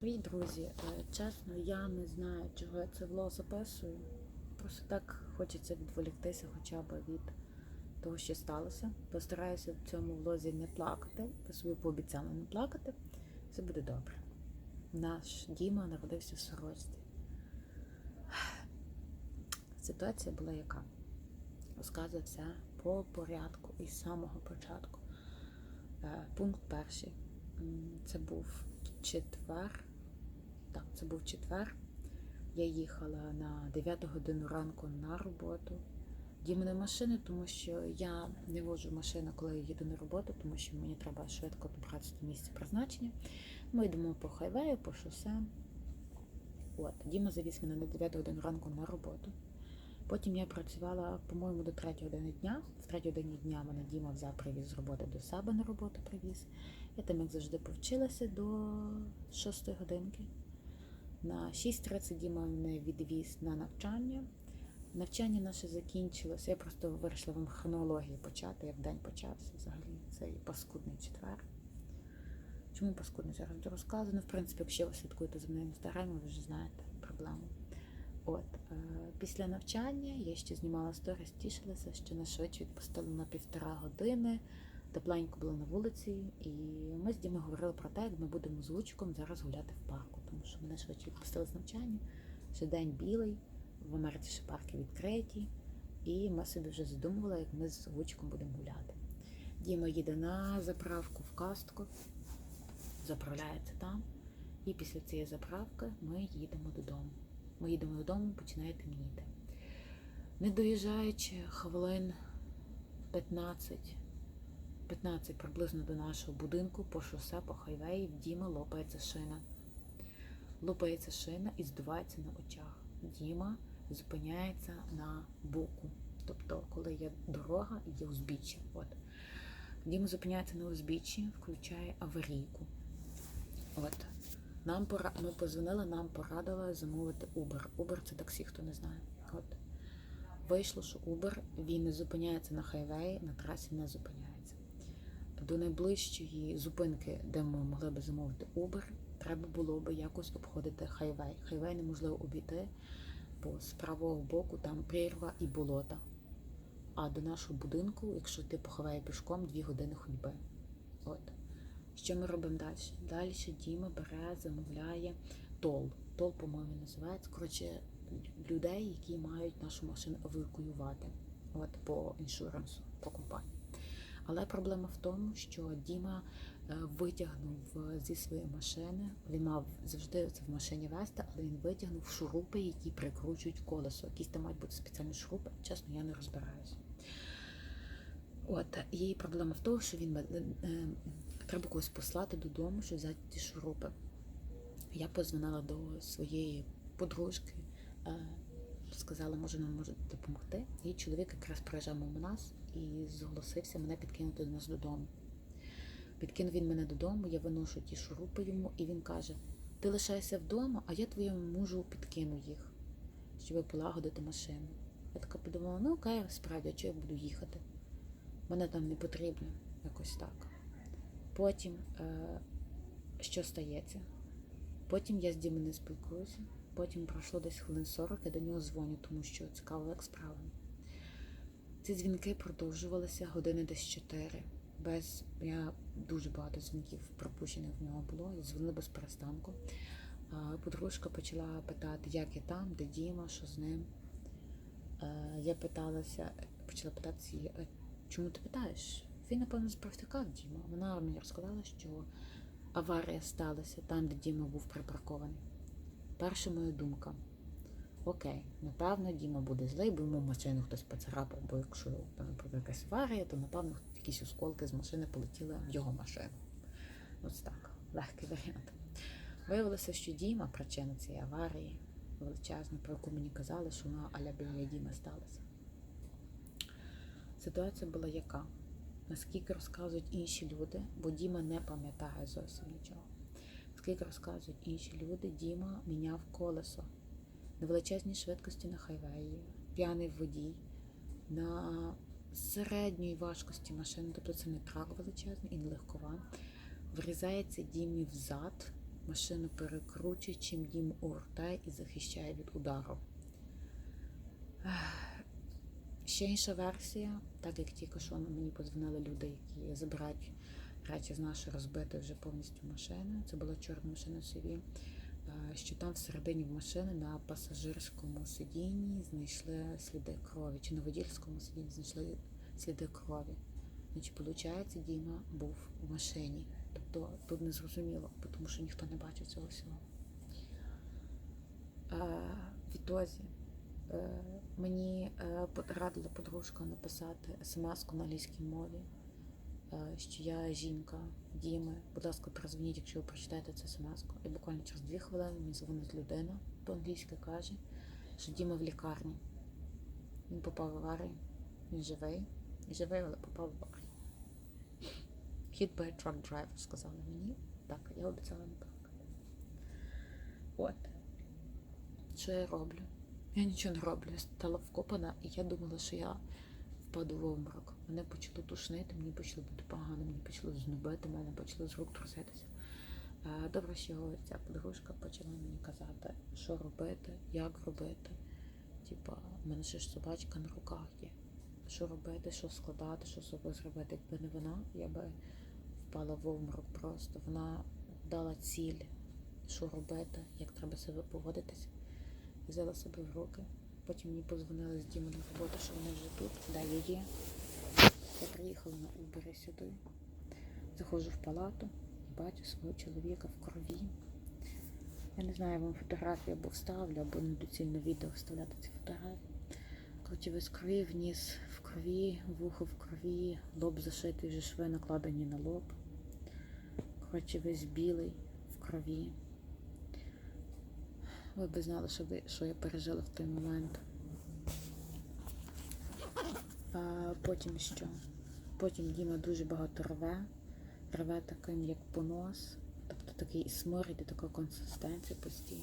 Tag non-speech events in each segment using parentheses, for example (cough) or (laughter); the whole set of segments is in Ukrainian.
Привіт, друзі. Е, Чесно, я не знаю, чого я це влог записую. Просто так хочеться відволіктися хоча б від того, що сталося. Постараюся в цьому влозі не плакати. Я собі пообіцяла не плакати. Все буде добре. Наш Діма народився в сорочці. (sighs) Ситуація була яка? Розказую все по порядку із самого початку. Е, Пункт перший. Це був четвер. Так, це був четвер. Я їхала на 9 годину ранку на роботу. Дімини машини, тому що я не вожу машину, коли я їду на роботу, тому що мені треба швидко добратися до місця призначення. Ми йдемо по хайвею, по шосе. От, Діма завіз мене на 9 годину ранку на роботу. Потім я працювала, по-моєму, до 3 години дня. В 3 годині дня мене Діма взяв привіз з роботи до себе на роботу привіз. Я там, як завжди, повчилася до 6 годинки. На 6.30 Діма мене відвіз на навчання. Навчання наше закінчилося. Я просто вирішила вам хронологію почати, як день почався взагалі. Цей паскудний четвер. Чому паскудний зараз? Ну, в принципі, якщо ви слідкуєте за мною в інстаграмі, ви вже знаєте проблему. От, е, після навчання я ще знімала сторіс, тішилася, що нас швидше відпустили на півтора години. Тепленько було на вулиці, і ми з Дімою говорили про те, як ми будемо з Лучком зараз гуляти в парку, тому що мене швидше відпустили з навчання. Ще день білий, в Америці ще парки відкриті, і ми собі вже задумували, як ми з Лучком будемо гуляти. Діма їде на заправку в кастку, заправляється там, і після цієї заправки ми їдемо додому. Ми їдемо додому, починає темніти. Не доїжджаючи хвилин 15, 15 приблизно до нашого будинку по шосе, по хайвеї, в Діма лопається шина. Лопається шина і здувається на очах. Діма зупиняється на боку. Тобто, коли є дорога є узбіччя. От. Діма зупиняється на узбіччі, включає аварійку. От. Нам пора... Ми позвонили, нам порадили замовити Uber. Uber це таксі, хто не знає. От. Вийшло, що Uber, він не зупиняється на хайвеї, на трасі не зупиняється. До найближчої зупинки, де ми могли би замовити Uber, треба було би якось обходити хайвей. Хайвей неможливо обійти, бо з правого боку там прірва і болота. А до нашого будинку, якщо ти по хайвею пішком, дві години ходьби. От. Що ми робимо далі? Далі Діма бере, замовляє тол. Тол, по-моєму, називається. Коротше, людей, які мають нашу машину евакуювати от, по іншурансу, по компанії. Але проблема в тому, що Діма витягнув зі своєї машини. Він мав завжди це в машині вести, але він витягнув шурупи, які прикручують колесо. Якісь там мають бути спеціальні шурупи. Чесно, я не розбираюся. От і проблема в тому, що він е, е, треба когось послати додому, щоб взяти ті шурупи. Я позвонила до своєї подружки, е, сказала, може, нам може допомогти. І чоловік якраз приїжджав мимо нас і зголосився мене підкинути до нас додому. Підкинув він мене додому, я виношу ті шурупи йому, і він каже: Ти лишайся вдома, а я твоєму мужу підкину їх, щоб полагодити машину. Я така подумала, ну окей, справді, а я буду їхати? Мене там не потрібно, якось так. Потім, е, що стається? Потім я з Дімою не спілкуюся. Потім пройшло десь хвилин 40, я до нього дзвоню, тому що цікаво, як справа. Ці дзвінки продовжувалися години десь 4. Без я дуже багато дзвінків пропущених в нього було. Я дзвонила без перестанку. Подружка почала питати, як я там, де Діма, що з ним. Я питалася, почала питатися, її, чому ти питаєш? Він, напевно, справтикав Діма. Вона мені розказала, що аварія сталася там, де Діма був припаркований. Перша моя думка. Окей, напевно, Діма буде злий, бо йому машину хтось поцарапав, бо якщо якась аварія, то напевно якісь осколки з машини полетіли в його машину. Ось так, легкий варіант. Виявилося, що Діма причина цієї аварії величезна, про яку мені казали, що вона аля біля Діма сталася. Ситуація була яка? Наскільки розказують інші люди, бо Діма не пам'ятає зовсім нічого. Наскільки розказують інші люди, Діма міняв колесо на величезній швидкості на хайвеї, п'яний водій, на середньої важкості машини, тобто це не трак величезний і не легкова, врізається Дімі в зад, машину перекручує, чим Діму огортає і захищає від удару. Ще інша версія, так як тільки що мені подзвонили люди, які забирають речі з нашої розбитої вже повністю машини. Це була чорна машина е, що там всередині машини на пасажирському сидінні знайшли сліди крові, чи на водільському сидінні знайшли сліди крові. Значить, виходить, Діма був в машині. Тобто тут не зрозуміло, тому що ніхто не бачив цього всього. Е, Відтоді е, мені е, под- радила подружка написати смс на англійській мові, е, що я жінка Діми. Будь ласка, перезвоніть, якщо ви прочитаєте цю смс. І буквально через дві хвилини мені дзвонить людина по-англійськи каже, що Діма в лікарні. Він попав в аварію, він живий. Живий, але попав в аварію. Hit by a truck driver, сказали мені. Так, я обіцяла не плакати. От. Що я роблю? Я нічого не роблю. Я стала вкопана, і я думала, що я впаду в обморок. Мене почало тушнити, мені почало бути погано, мені почало знобити, мене почало з рук труситися. Е, Добре, що ця подружка почала мені казати, що робити, як робити. Типа, в мене ще ж собачка на руках є. Що робити, що складати, що з собою зробити. Якби не вона, я би впала в обморок просто. Вона дала ціль, що робити, як треба себе поводитися. Взяла себе в руки. Потім мені подзвонили з Діми на роботу, що вони вже тут, де я є. Я приїхала на Убері сюди. Заходжу в палату і бачу свого чоловіка в крові. Я не знаю, я вам фотографію або вставлю, або недоцільно відео вставляти ці фотографії. Коротше, весь крові, вніс в крові, вухо в крові, лоб зашитий, вже шви накладені на лоб. Коротше, весь білий в крові. Ви б знали, що, ви, що я пережила в той момент. А потім що? Потім Діма дуже багато рве, рве таким, як понос, тобто такий і сморід, і така консистенція постійно.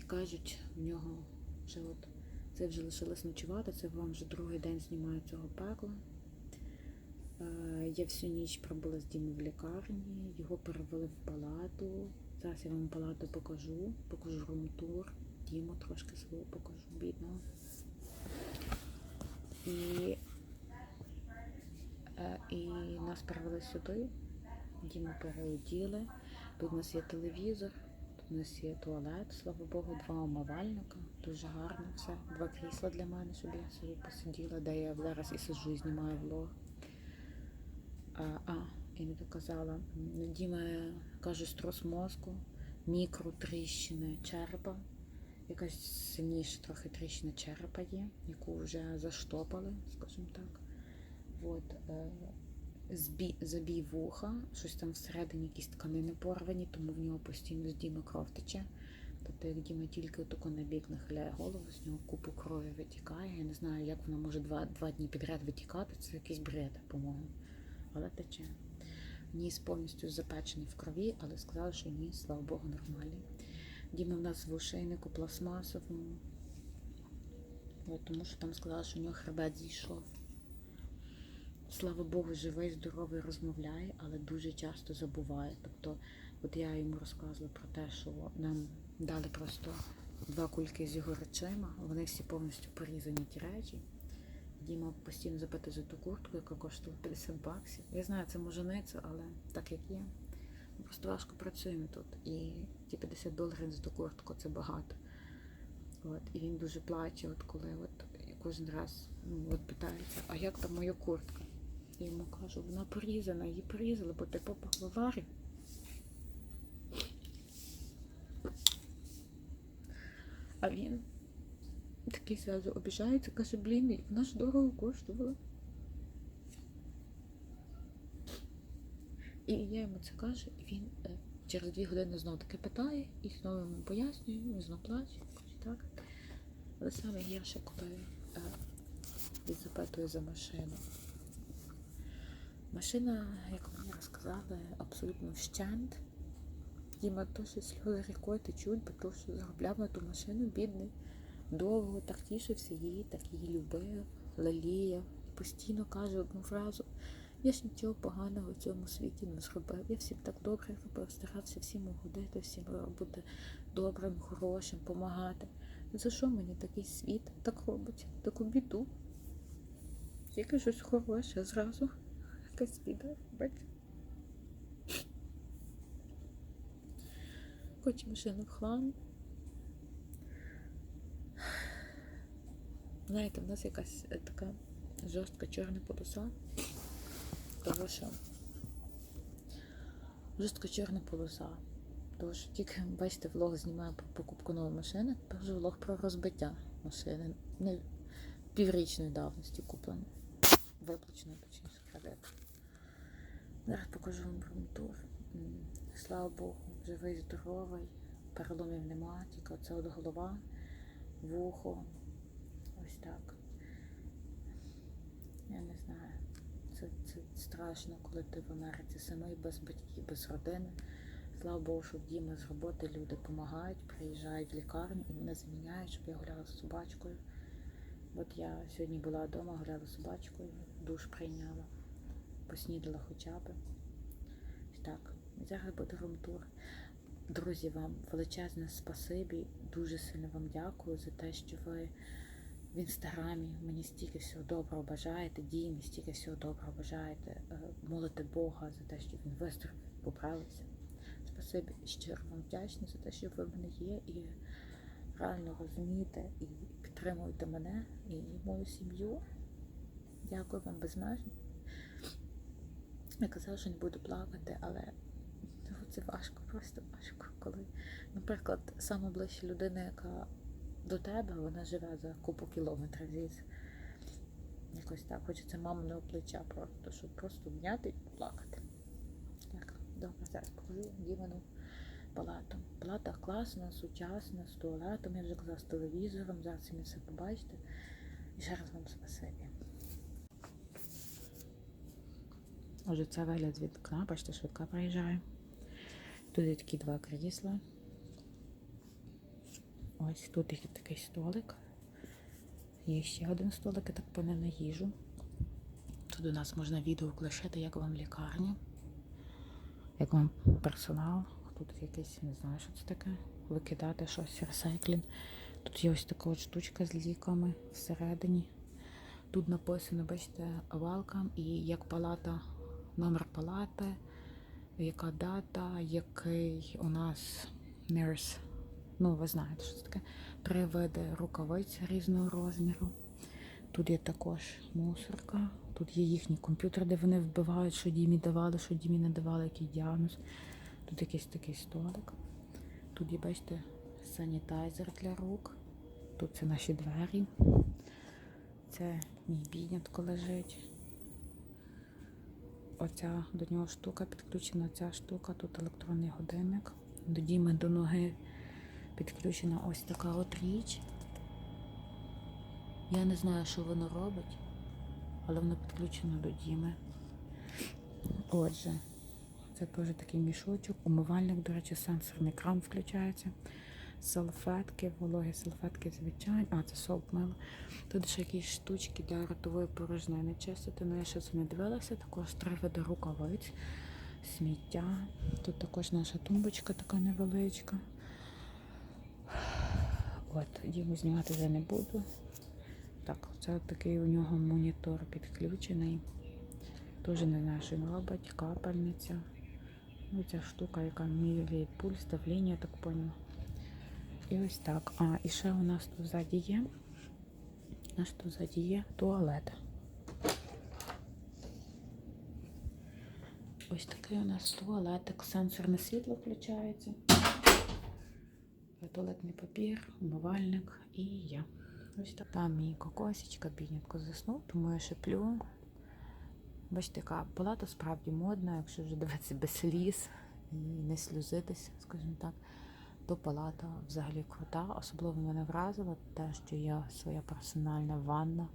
І кажуть, в нього вже от це вже лишилось ночувати, це вам вже другий день знімаю цього пекла. Е, Я всю ніч пробула з Дімою в лікарні, його перевели в палату. Зараз я вам палату покажу, покажу румтур, Діму трошки свого покажу, бідного. І, е, і нас перевели сюди, Діму переоділи. Тут у нас є телевізор, тут у нас є туалет, слава Богу, два омивальника. Дуже гарно все. Два крісла для мене, щоб я собі посиділа, де я зараз і сиджу і знімаю влог. А, а і не доказала. Діма каже, струс мозку, мікротріщини черепа. Якась сильніша трохи тріщина черепа є, яку вже заштопали, скажімо так. От, е, збій, забій вуха, щось там всередині якісь тканини порвані, тому в нього постійно з Діми кров тече. Тобто, як Діма тільки тако на бік нахиляє голову, з нього купу крові витікає. Я не знаю, як вона може два, два дні підряд витікати, це якийсь бред, по-моєму. Але тече. Ніс повністю запечений в крові, але сказали, що ніс, слава Богу, нормальний. Діма в нас в ошейнику пластмасовому. От, тому що там сказали, що у нього хребет зійшов. Слава Богу, живий, здоровий, розмовляє, але дуже часто забуває. Тобто, от я йому розказувала про те, що нам дали просто два кульки з його речима, вони всі повністю порізані ті речі. Діма постійно запитує за ту куртку, яка коштувала 50 баксів. Я знаю, це може не але так як є. Просто важко працюємо тут. І ті 50 доларів за ту куртку це багато. От, і він дуже плаче, от коли от кожен раз ну, от питається, а як там моя куртка? Я йому кажу, вона порізана, її порізали, бо ти попав в аварію. А він такий зразу обіжається, каже, блін, вона ж дорого коштувала. І я йому це кажу, і він е, через дві години знову таки питає, і знову йому пояснюю, він знову плаче, так. Але саме гірше, коли е, він запитує за машину. Машина, як мені розказали, абсолютно вщент. Діма то, що сльози рікою течуть, бо то, що заробляв на ту машину, бідний. Довго так тішився їй, так її любив, леліяв. І постійно каже одну фразу. Я ж нічого поганого в цьому світі не зробив. Я всім так добре робив, старався всім угодити, всім бути добрим, хорошим, допомагати. За що мені такий світ так робить? Таку біду? Тільки щось хороше зразу. Якась біда, бачите? Хоч машина в хлам. Знаєте, в нас якась е, така жорстка чорна полоса. Того що жорстка чорна полоса. Тому що тільки, бачите, влог знімаю про покупку нової машини, вже влог про розбиття машини. Не піврічної давності куплено. Виплачено, точніше, кредит. Зараз покажу вам румтур. Слава Богу, живий, здоровий, переломів нема, тільки оце от голова, вухо. Ось так. Я не знаю. Це, це страшно, коли ти в Америці самий, без батьків, без родини. Слава Богу, що в Діми з роботи люди допомагають, приїжджають в лікарню і мене заміняють, щоб я гуляла з собачкою. От я сьогодні була вдома, гуляла з собачкою, душ прийняла, поснідала хоча б. Так. Зараз буде румтур. Друзі, вам величезне спасибі. Дуже сильно вам дякую за те, що ви в інстаграмі мені стільки всього доброго бажаєте, Дімі стільки всього доброго бажаєте, е, молите Бога за те, щоб він виздоровів, поправився. Спасибі щиро вам вдячна за те, що ви в мене є і реально розумієте і підтримуєте мене і мою сім'ю. Дякую вам безмежно. Я казала, що не буду плакати, але ну, це важко, просто важко, коли, наприклад, саме ближча людина, яка до тебе, вона живе за купу кілометрів звідси. Якось так. Хочеться маминого плеча просто, щоб просто обняти і плакати. Так, добре, зараз покажу Діману палату. Палата класна, сучасна, з туалетом, я вже казала, з телевізором, зараз ви все побачите. І ще раз вам спасибі. Отже, це вигляд з вікна, бачите, швидка приїжджає. Тут є такі два крісла. Ось тут є такий столик. Є ще один столик, я так поняв на їжу. Тут у нас можна відео включити, як вам лікарня, як вам персонал. Тут якийсь, не знаю, що це таке. Викидати щось, ресайклінг. Тут є ось така от штучка з ліками всередині. Тут написано, бачите, welcome і як палата, номер палати, яка дата, який у нас nurse Ну, ви знаєте, що це таке. Три види рукавиць різного розміру. Тут є також мусорка. Тут є їхній комп'ютер, де вони вбивають, що Дімі давали, що Дімі не давали, який діагноз. Тут якийсь такий столик. Тут є, бачите, санітайзер для рук. Тут це наші двері. Це мій біднятко лежить. Оця до нього штука підключена, ця штука, тут електронний годинник. До Діми до ноги підключена ось така от річ. Я не знаю, що воно робить, але воно підключено до Діми. Отже, це теж такий мішочок, умивальник, до речі, сенсорний кран включається. Салфетки, вологі салфетки, звичайні. А, це соп мило. Тут ще якісь штучки для ротової порожнини чистити. Ну я ще це не дивилася. Також три види рукавиць, сміття. Тут також наша тумбочка така невеличка. От, Діму знімати вже не буду. Так, це такий у нього монітор підключений. Теж не знаю, що він робить, капельниця. Ну, ця штука, яка міряє пульс, давлення, я так поняла. І ось так. А, і ще у нас тут ззаді є. У нас тут ззаді є туалет. Ось такий у нас туалетик, сенсорне світло включається туалетний папір, умивальник і я. Ось так. Там мій кокосічка, біднятко заснув, тому я шиплю. Бачите, яка палата справді модна, якщо вже дивитися без сліз і не сльозитися, скажімо так, то палата взагалі крута. Особливо мене вразило те, що є своя персональна ванна.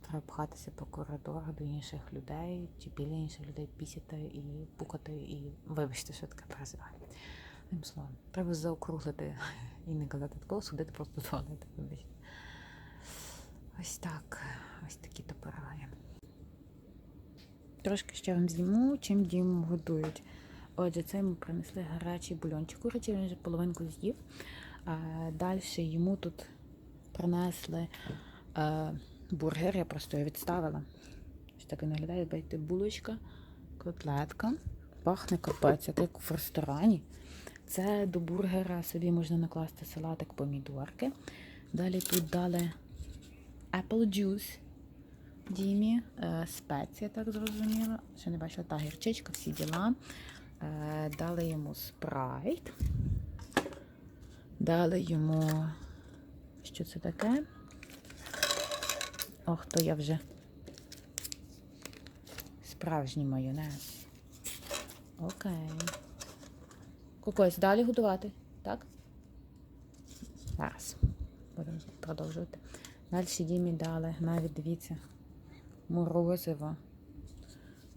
Треба пхатися по коридорах до інших людей, чи біля інших людей пісяти і пукати, і вибачте, що таке призиває. Одним словом, треба заокруглити (laughs) і не казати такого, судити просто туалет. Ось так. Ось такі топораї. Трошки ще вам зніму, чим Діму годують. Отже, це йому принесли гарячий бульончик курячий, він вже половинку з'їв. Далі йому тут принесли е, бургер, я просто його відставила. Ось так він виглядає, бачите, булочка, котлетка. Пахне капець, як в ресторані. Це до бургера собі можна накласти салатик помідорки. Далі тут дали apple juice Дімі, е, спеція, так зрозуміло. Ще не бачила, та гірчичка, всі діла. Е, Дали йому спрайт. Дали йому. Що це таке? Ох, то я вже справжній майонез. Окей. Кокось далі годувати, так? Зараз. Будемо продовжувати. Далі Дімі дали, навіть дивіться, морозиво.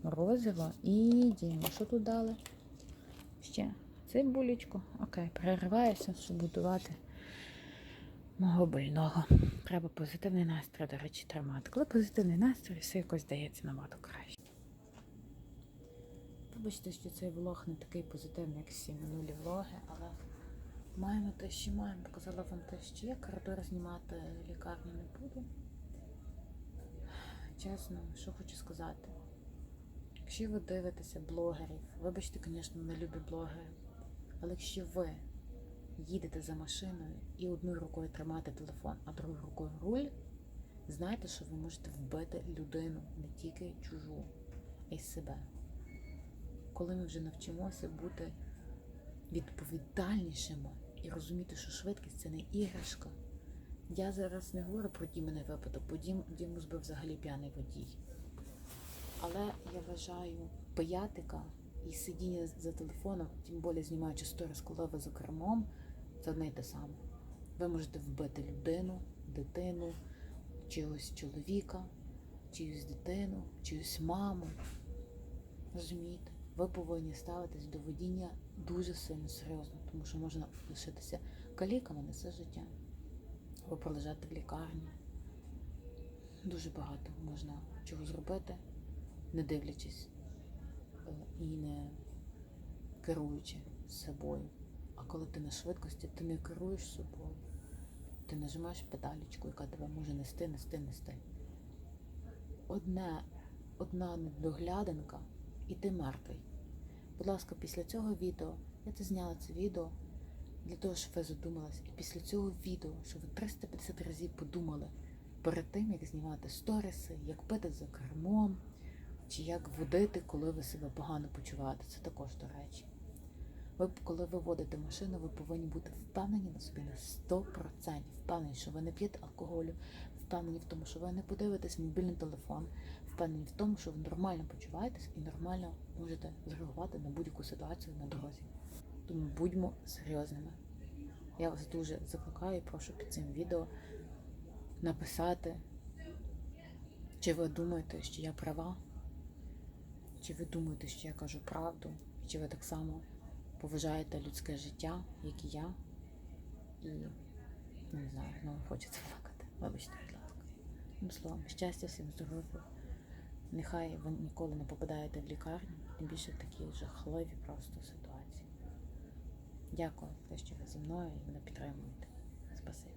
Морозиво і Діма. Що тут дали? Ще цибулечку. Окей, перериваюся, щоб будувати мого больного. Треба позитивний настрій, до речі, тримати. Коли позитивний настрій, все якось здається набагато краще. Вибачте, що цей влог не такий позитивний, як всі минулі влоги, але маємо те, що маємо. Показала вам те, що є. Коридор знімати лікарню не буду. Чесно, що хочу сказати. Якщо ви дивитеся блогерів, вибачте, звісно, не люблю блогерів, але якщо ви їдете за машиною і одною рукою тримаєте телефон, а другою рукою руль, знайте, що ви можете вбити людину, не тільки чужу, а й себе. Коли ми вже навчимося бути відповідальнішими і розуміти, що швидкість це не іграшка. Я зараз не говорю про Дімений випадок, бо Дім, Діму взагалі п'яний водій. Але я вважаю пиятика і сидіння за телефоном, тим більше знімаючи сторіс, коли ви за кермом, це одне й те саме. Ви можете вбити людину, дитину, чогось чоловіка, чиюсь дитину, чиюсь маму. Розумієте? Ви повинні ставитись до водіння дуже сильно серйозно, тому що можна лишитися каліками на все життя. Або пролежати в лікарні. Дуже багато можна чого зробити, не дивлячись е, і не керуючи собою. А коли ти на швидкості, ти не керуєш собою. Ти нажимаєш педалічку, яка тебе може нести, нести, нести. Одне, одна недоглядинка, і ти мертвий. Будь ласка, після цього відео, я це зняла це відео для того, щоб ви задумалися. І після цього відео, щоб ви 350 разів подумали перед тим, як знімати сторіси, як пити за кермом, чи як водити, коли ви себе погано почуваєте. Це також до речі. Ви, коли ви водите машину, ви повинні бути впевнені на собі на 100%. Впевнені, що ви не п'єте алкоголю, впевнені в тому, що ви не подивитесь мобільний телефон, впевнені в тому, що ви нормально почуваєтесь і нормально можете зреагувати на будь-яку ситуацію на дорозі. Тому будьмо серйозними. Я вас дуже закликаю і прошу під цим відео написати, чи ви думаєте, що я права, чи ви думаєте, що я кажу правду, чи ви так само поважаєте людське життя, як і я. І не знаю, знову хочеться плакати. Вибачте, будь ласка. Словом, щастя, всім здоров'я. Нехай ви ніколи не попадаєте в лікарню, тим більше в такі жахливі просто ситуації. Дякую те, що ви зі мною і мене підтримуєте. Спасибі.